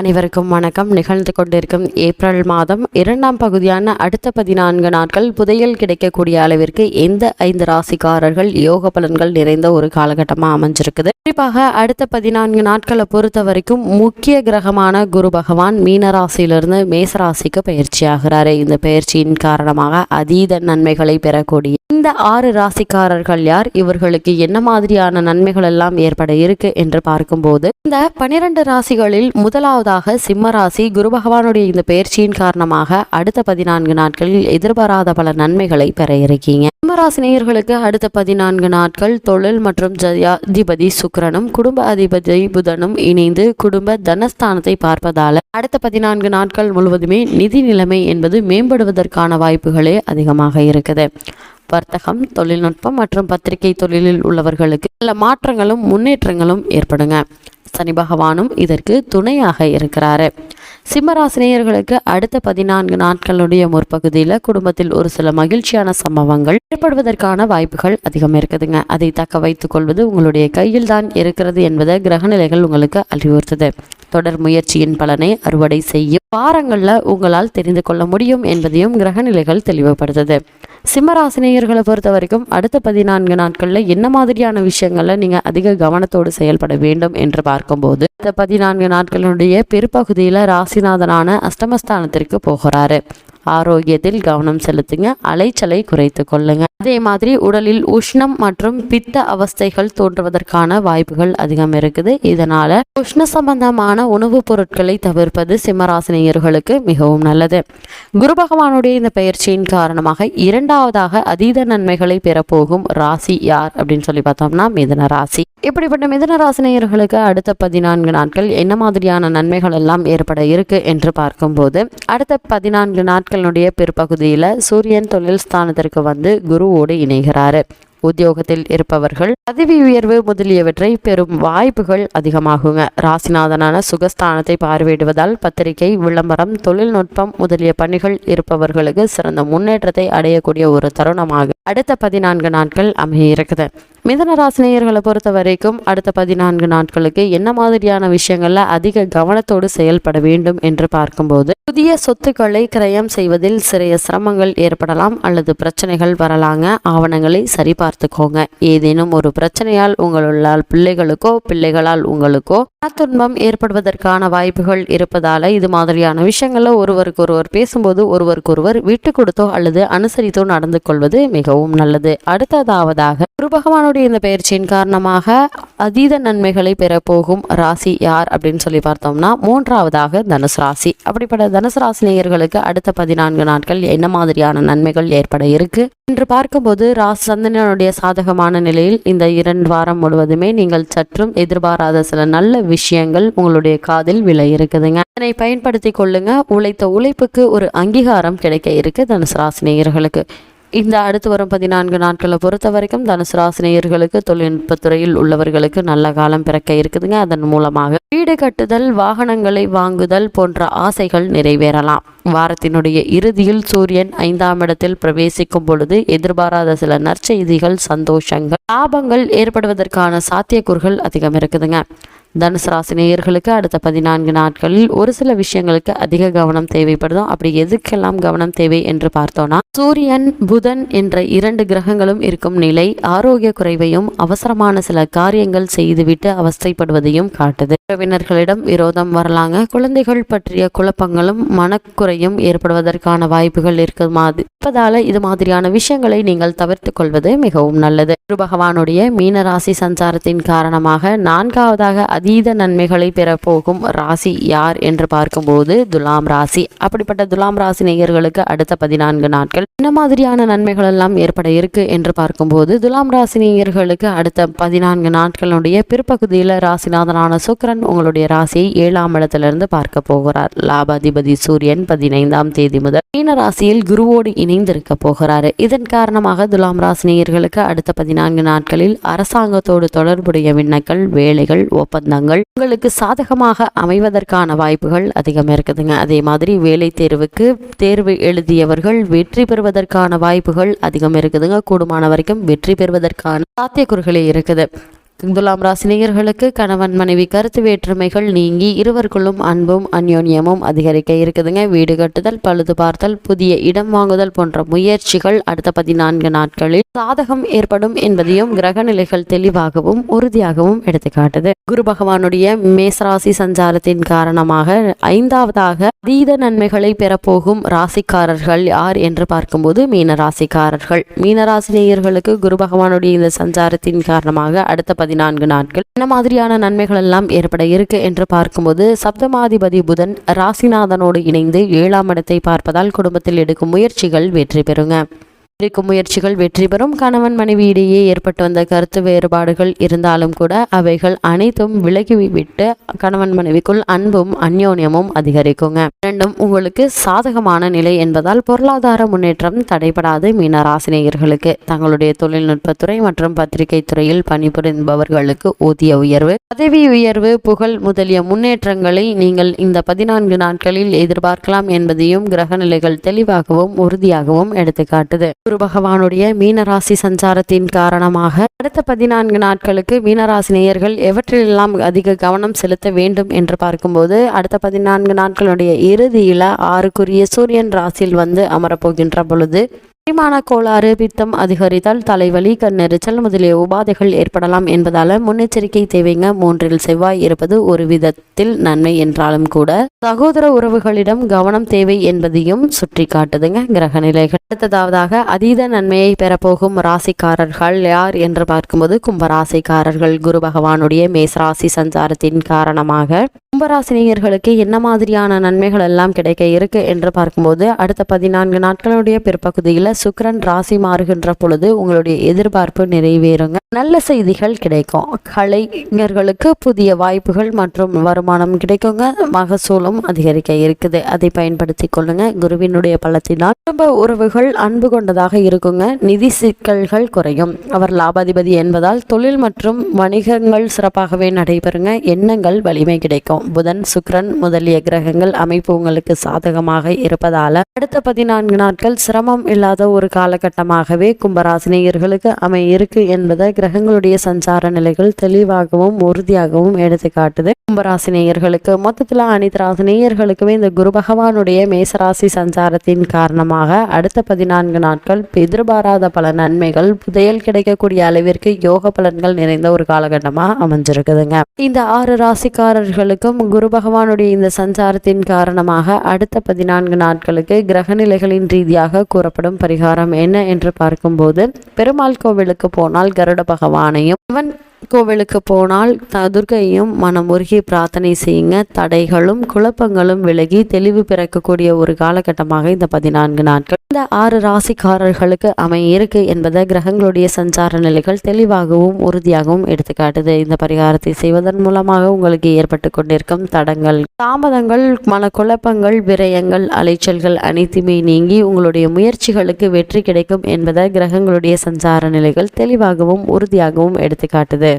அனைவருக்கும் வணக்கம். நிகழ்ந்து கொண்டிருக்கும் ஏப்ரல் மாதம் இரண்டாம் பகுதியான அடுத்த பதினான்கு நாட்கள் புதையல் கிடைக்கக்கூடிய அளவிற்கு எந்த ஐந்து ராசிக்காரர்கள் யோக பலன்கள் நிறைந்த ஒரு காலகட்டமாக அமைஞ்சிருக்குது. குறிப்பாக அடுத்த பதினான்கு நாட்களை பொறுத்த வரைக்கும் முக்கிய கிரகமான குரு பகவான் மீனராசியிலிருந்து மேசராசிக்கு மேச பயிற்சியாகிறாரு. இந்த பயிற்சியின் காரணமாக அதீத நன்மைகளை பெறக்கூடிய இந்த ஆறு ராசிக்காரர்கள் யார்? இவர்களுக்கு என்ன மாதிரியான நன்மைகள் எல்லாம் ஏற்பட இருக்கு என்று பார்க்கும்போது இந்த பனிரெண்டு ராசிகளில் முதலாவதாக சிம்ம ராசி குரு பகவானுடைய இந்த பயிற்சியின் காரணமாக அடுத்த பதினான்கு நாட்களில் எதிர்பாராத பல நன்மைகளை பெற இருக்கீங்க. சிம்மராசி நேயர்களுக்கு அடுத்த பதினான்கு நாட்கள் தொழில் மற்றும் ஜயாதிபதி சுக்கிரனும் குடும்ப அதிபதி புதனும் இணைந்து குடும்ப தனஸ்தானத்தை பார்ப்பதால அடுத்த பதினான்கு நாட்கள் முழுவதுமே நிதி நிலைமை என்பது மேம்படுவதற்கான வாய்ப்புகளே அதிகமாக இருக்குது. வர்த்தகம் தொழில்நுட்பம் மற்றும் பத்திரிகை தொழிலில் உள்ளவர்களுக்கு பல மாற்றங்களும் முன்னேற்றங்களும் ஏற்படுங்க. சனி பகவானும் இதற்கு துணையாக இருக்கிறாரு. சிம்மராசினியர்களுக்கு அடுத்த பதினான்கு நாட்களுடைய முற்பகுதியில் குடும்பத்தில் ஒரு சில மகிழ்ச்சியான சம்பவங்கள் ஏற்படுவதற்கான வாய்ப்புகள் அதிகம் இருக்குதுங்க. அதை தக்க வைத்துக் கொள்வது உங்களுடைய கையில் தான் இருக்கிறது என்பதை கிரகநிலைகள் உங்களுக்கு அறிவுறுத்துது. தொடர் முயற்சியின் பலனை அறுவடை செய்யும் வாரங்களில் உங்களால் தெரிந்து கொள்ள முடியும் என்பதையும் கிரகநிலைகள் தெளிவுபடுத்துது. சிம்மராசினியர்களை பொறுத்த வரைக்கும் அடுத்த பதினான்கு நாட்களில் என்ன மாதிரியான விஷயங்களில் நீங்கள் அதிக கவனத்தோடு செயல்பட வேண்டும் என்று பார்க்கும்போது அடுத்த பதினான்கு நாட்களுடைய பெருப்பகுதியில் ராசிநாதனான அஷ்டமஸ்தானத்திற்கு போகிறாரு. ஆரோக்கியத்தில் கவனம் செலுத்துங்க. அலைச்சலை குறைத்து கொள்ளுங்க. அதே மாதிரி உடலில் உஷ்ணம் மற்றும் பித்த அவஸ்தைகள் தோன்றுவதற்கான வாய்ப்புகள் அதிகம் இருக்குது. இதனால உஷ்ண சம்பந்தமான உணவுப் பொருட்களை தவிர்ப்பது சிம்மராசினியர்களுக்கு மிகவும் நல்லது. குரு பகவானுடைய இந்த பயிற்சியின் காரணமாக இரண்டாவதாக அதீத நன்மைகளை பெறப்போகும் ராசி யார் அப்படின்னு சொல்லி பார்த்தோம்னா மிதன ராசி. இப்படிப்பட்ட மிதன ராசினியர்களுக்கு அடுத்த பதினான்கு நாட்கள் என்ன மாதிரியான நன்மைகள் எல்லாம் ஏற்பட இருக்கு என்று பார்க்கும்போது அடுத்த பதினான்கு நாட்கள் நாட்களினுடைய பிற்பகுதியில் சூரியன் தொழில் ஸ்தானத்திற்கு வந்து குருவோடு இணைகிறாரு. உத்தியோகத்தில் இருப்பவர்கள் பதவி உயர்வு முதலியவற்றை பெறும் வாய்ப்புகள் அதிகமாகுங்க. ராசிநாதனான சுகஸ்தானத்தை பார்வையிடுவதால் பத்திரிகை விளம்பரம் தொழில்நுட்பம் முதலிய பணிகள் இருப்பவர்களுக்கு சிறந்த முன்னேற்றத்தை அடையக்கூடிய ஒரு தருணமாக அடுத்த பதினான்கு நாட்கள் அமைய இருக்குது. மிதன ராசினியர்களை பொறுத்த வரைக்கும் அடுத்த பதினான்கு நாட்களுக்கு என்ன மாதிரியான விஷயங்கள்ல அதிக கவனத்தோடு செயல்பட வேண்டும் என்று பார்க்கும்போது புதிய சொத்துக்களை கிரயம் செய்வதில் சிறிய சிரமங்கள் ஏற்படலாம் அல்லது பிரச்சனைகள் வரலாங்க. ஆவணங்களை சரிபார்த்துக்கோங்க. ஏதேனும் ஒரு பிரச்சனையால் உங்களால் பிள்ளைகளுக்கோ பிள்ளைகளால் உங்களுக்கோ துன்பம் ஏற்படுவதற்கான வாய்ப்புகள் இருப்பதால இது மாதிரியான விஷயங்கள்ல ஒருவருக்கு ஒருவர் பேசும்போது ஒருவருக்கொருவர் விட்டு கொடுத்தோ அல்லது அனுசரித்தோ நடந்து கொள்வது மிகவும் நல்லது. அடுத்ததாவதாக குரு பகவானுடைய இந்த பயிற்சியின் காரணமாக அதீத நன்மைகளை பெறப்போகும் ராசி யார் அப்படின்னு சொல்லி பார்த்தோம்னா மூன்றாவதாக தனுசு ராசி. அப்படிப்பட்ட தனுசு ராசி நேயர்களுக்கு அடுத்த பதினான்கு நாட்கள் என்ன மாதிரியான நன்மைகள் ஏற்பட இருக்கு? என்று பார்க்கும்போது ராசி சந்தனனுடைய சாதகமான நிலையில் இந்த இரண்டு வாரம் முழுவதுமே நீங்கள் சற்றும் எதிர்பாராத சில நல்ல விஷயங்கள் உங்களுடைய காதில் விலை இருக்குதுங்க. அதனை பயன்படுத்தி கொள்ளுங்க. உழைத்த உழைப்புக்கு ஒரு அங்கீகாரம் கிடைக்க இருக்கு தனுசு ராசி நேயர்களுக்கு. இந்த அடுத்து வரும் பதினான்கு நாட்களை பொறுத்த வரைக்கும் தனுசு ராசினியர்களுக்கு தொழில்நுட்பத்துறையில் உள்ளவர்களுக்கு நல்ல காலம் பிறக்க இருக்குதுங்க. அதன் மூலமாக வீடு கட்டுதல் வாகனங்களை வாங்குதல் போன்ற ஆசைகள் நிறைவேறலாம். வாரத்தினுடைய இறுதியில் சூரியன் ஐந்தாம் இடத்தில் பிரவேசிக்கும் பொழுது எதிர்பாராத சில நற்செய்திகள் சந்தோஷங்கள் லாபங்கள் ஏற்படுவதற்கான சாத்தியக்கூறுகள் அதிகம் இருக்குதுங்க. தனுசு ராசி நேயர்களுக்கு அடுத்த பதினான்கு நாட்களில் ஒரு சில விஷயங்களுக்கு அதிக கவனம் தேவைப்படுதும் அப்படி எதுக்கெல்லாம் கவனம் தேவை என்று பார்த்தோம்னா சூரியன் புதன் என்ற இரண்டு கிரகங்களும் இருக்கும் நிலை ஆரோக்கிய குறைவையும் அவசரமான சில காரியங்கள் செய்துவிட்டு அவஸ்தைப்படுவதையும் காட்டுது. உறவினர்களிடம் விரோதம் வரலாங்க. குழந்தைகள் பற்றிய குழப்பங்களும் மனக்குறையும் ஏற்படுவதற்கான வாய்ப்புகள் இருக்க மாதிரி இருப்பதால இது மாதிரியான விஷயங்களை நீங்கள் தவிர்த்து கொள்வது மிகவும் நல்லது. குரு பகவானுடைய மீனராசி சஞ்சாரத்தின் காரணமாக நான்காவதாக அதீத நன்மைகளை பெறப்போகும் ராசி யார் என்று பார்க்கும்போது துலாம் ராசி. அப்படிப்பட்ட துலாம் ராசி நேயர்களுக்கு அடுத்த பதினான்கு நாட்கள் என்ன மாதிரியான நன்மைகள் எல்லாம் ஏற்பட இருக்கு என்று பார்க்கும்போது துலாம் ராசி நேயர்களுக்கு அடுத்த பதினான்கு நாட்களுடைய பிற்பகுதியில் ராசிநாதனான சுக்கரன் உங்களுடைய ராசியை ஏழாம் இடத்திலிருந்து பார்க்க போகிறார். லாபாதிபதி சூரியன் பதினைந்தாம் தேதி முதல் மீன ராசியில் குருவோடு இணைந்திருக்க போகிறாரு. இதன் காரணமாக துலாம் ராசி நேயர்களுக்கு அடுத்த பதினான்கு நாட்களில் அரசாங்கத்தோடு தொடர்புடைய விண்ணக்கள் வேலைகள் ஒப்பந்தம் ஒப்பந்தங்கள் உங்களுக்கு சாதகமாக அமைவதற்கான வாய்ப்புகள் அதிகம் இருக்குதுங்க. அதே மாதிரி வேலை தேர்வுக்கு தேர்வு எழுதியவர்கள் வெற்றி பெறுவதற்கான வாய்ப்புகள் அதிகம் இருக்குதுங்க. கூடுமான வரைக்கும் வெற்றி பெறுவதற்கான சாத்தியக்கூறுகளே இருக்குது. துலாம் ராசினியர்களுக்கு கணவன் மனைவி கருத்து வேற்றுமைகள் நீங்கி இருவருக்குள்ளும் அன்பும் அந்யோன்யமும் அதிகரிக்க இருக்குதுங்க. வீடு கட்டுதல் பழுது பார்த்தல் புதிய இடம் வாங்குதல் போன்ற முயற்சிகள் அடுத்த பதினான்கு நாட்களில் சாதகம் ஏற்படும் என்பதையும் கிரக நிலைகள் தெளிவாகவும் உறுதியாகவும் எடுத்துக்காட்டுது. குரு பகவானுடைய மேசராசி சஞ்சாரத்தின் காரணமாக ஐந்தாவதாக அதீத நன்மைகளை பெறப்போகும் ராசிக்காரர்கள் யார் என்று பார்க்கும்போது மீன ராசிக்காரர்கள் மீனராசி குரு பகவானுடைய இந்த சஞ்சாரத்தின் காரணமாக அடுத்த பதினான்கு நாட்கள். என்ன மாதிரியான நன்மைகள் எல்லாம் ஏற்பட இருக்கு என்று பார்க்கும்போது சப்தமாதிபதி புதன் ராசிநாதனோடு இணைந்து ஏழாம் இடத்தை பார்ப்பதால் குடும்பத்தில் எடுக்கும் முயற்சிகள் வெற்றி பெறுங்க. இருக்கும் முயற்சிகள் வெற்றி பெறும். கணவன் மனைவி இடையே ஏற்பட்டு வந்த கருத்து வேறுபாடுகள் இருந்தாலும் கூட அவைகள் அனைத்தும் விலகிவிட்டு கணவன் மனைவிக்குள் அன்பும் அந்யோன்யமும் அதிகரிக்குங்க. இரண்டும் உங்களுக்கு சாதகமான நிலை என்பதால் பொருளாதார முன்னேற்றம் தடைபடாது மீனராசினியர்களுக்கு. தங்களுடைய தொழில்நுட்பத்துறை மற்றும் பத்திரிகை துறையில் பணிபுரிபவர்களுக்கு ஊதிய உயர்வு பதவி உயர்வு புகழ் முதலிய முன்னேற்றங்களை நீங்கள் இந்த பதினான்கு நாட்களில் எதிர்பார்க்கலாம் என்பதையும் கிரகநிலைகள் தெளிவாகவும் உறுதியாகவும் எடுத்துக்காட்டுது. குரு பகவானுடைய மீனராசி சஞ்சாரத்தின் காரணமாக அடுத்த பதினான்கு நாட்களுக்கு மீனராசி நேயர்கள் எவற்றிலெல்லாம் அதிக கவனம் செலுத்த வேண்டும் என்று பார்க்கும்போது அடுத்த பதினான்கு நாட்களுடைய இறுதியில ஆறுக்குரிய சூரியன் ராசியில் வந்து அமரப்போகின்ற பொழுது செரிமான கோளாறு பித்தம் அதிகரித்தால் தலைவலி கண்ணெரிச்சல் முதலிய உபாதைகள் ஏற்படலாம் என்பதால முன்னெச்சரிக்கை தேவைங்க. மூன்றில் செவ்வாய் இருப்பது ஒரு விதத்தில் நன்மை என்றாலும் கூட சகோதர உறவுகளிடம் கவனம் தேவை என்பதையும் சுற்றி காட்டுதுங்க கிரக நிலைகள். அடுத்ததாவதாக அதீத நன்மையை பெறப்போகும் ராசிக்காரர்கள் யார் என்று பார்க்கும்போது கும்பராசிக்காரர்கள் குரு பகவானுடைய மேசராசி சஞ்சாரத்தின் காரணமாக கும்பராசினியர்களுக்கு என்ன மாதிரியான நன்மைகள் எல்லாம் கிடைக்க இருக்கு என்று பார்க்கும்போது அடுத்த பதினான்கு நாட்களுடைய பிற்பகுதியில் சுக்கரன் ராசி மாறுகின்ற பொழுது உங்களுடைய எதிர்பார்ப்பு நிறைவேறுங்க. நல்ல செய்திகள் கிடைக்கும். கலைஞர்களுக்கு புதிய வாய்ப்புகள் மற்றும் வருமானம் கிடைக்குங்க. மகசூலும் அதிகரிக்க இருக்குது. அதை பயன்படுத்தி கொள்ளுங்க. குருவினுடைய பலத்தினால் குடும்ப உறவுகள் அன்பு கொண்டதாக இருக்குங்க. நிதி சிக்கல்கள் குறையும். அவர் லாபாதிபதி என்பதால் தொழில் மற்றும் வணிகங்கள் சிறப்பாகவே நடைபெறுங்க. எண்ணங்கள் வலிமை கிடைக்கும். புதன் சுக்ரன் முதலிய கிரகங்கள் அமைப்பு உங்களுக்கு சாதகமாக இருப்பதால அடுத்த பதினான்கு நாட்கள் சிரமம் இல்லாத ஒரு காலகட்டமாகவே கும்பராசினியர்களுக்கு அமையிருக்கு என்பதை கிரகங்களுடைய சஞ்சார நிலைகள் தெளிவாகவும் உறுதியாகவும் எடுத்து காட்டுது. கும்பராசினியர்களுக்கு மொத்தத்தில் அனைத்து ராசினியர்களுக்குமே இந்த குரு பகவானுடைய மேசராசி சஞ்சாரத்தின் காரணமாக அடுத்த பதினான்கு நாட்கள் எதிர்பாராத பல நன்மைகள் புதையல் கிடைக்கக்கூடிய அளவிற்கு யோக பலன்கள் நிறைந்த ஒரு காலகட்டமாக அமைஞ்சிருக்குதுங்க. இந்த ஆறு ராசிக்காரர்களுக்கும் குரு பகவானுடைய இந்த சஞ்சாரத்தின் காரணமாக அடுத்த பதினான்கு நாட்களுக்கு கிரகநிலைகளின் ரீதியாக கூறப்படும் பரிகாரம் என்ன என்று பார்க்கும்போது பெருமாள் கோவிலுக்கு போனால் கருட பகவானையும் சிவன் கோவிலுக்கு போனால் துர்க்கையும் மனம் பிரார்த்தனை செய்யுங்க. தடைகளும் குழப்பங்களும் விலகி தெளிவு பிறக்கக்கூடிய ஒரு காலகட்டமாக இந்த பதினான்கு நாட்கள். இந்த ஆறு ராசிக்காரர்களுக்கு அமைய இருக்கு என்பதை கிரகங்களுடைய சஞ்சார நிலைகள் தெளிவாகவும் உறுதியாகவும் எடுத்துக்காட்டுது. இந்த பரிகாரத்தை செய்வதன் மூலமாக உங்களுக்கு ஏற்பட்டு கொண்டிருக்கும் தடங்கள். தாமதங்கள் மனக்குழப்பங்கள் விரயங்கள் அலைச்சல்கள் அனைத்துமே நீங்கி உங்களுடைய முயற்சிகளுக்கு வெற்றி கிடைக்கும் என்பதை கிரகங்களுடைய சஞ்சார நிலைகள் தெளிவாகவும் உறுதியாகவும் எடுத்துக்காட்டுது.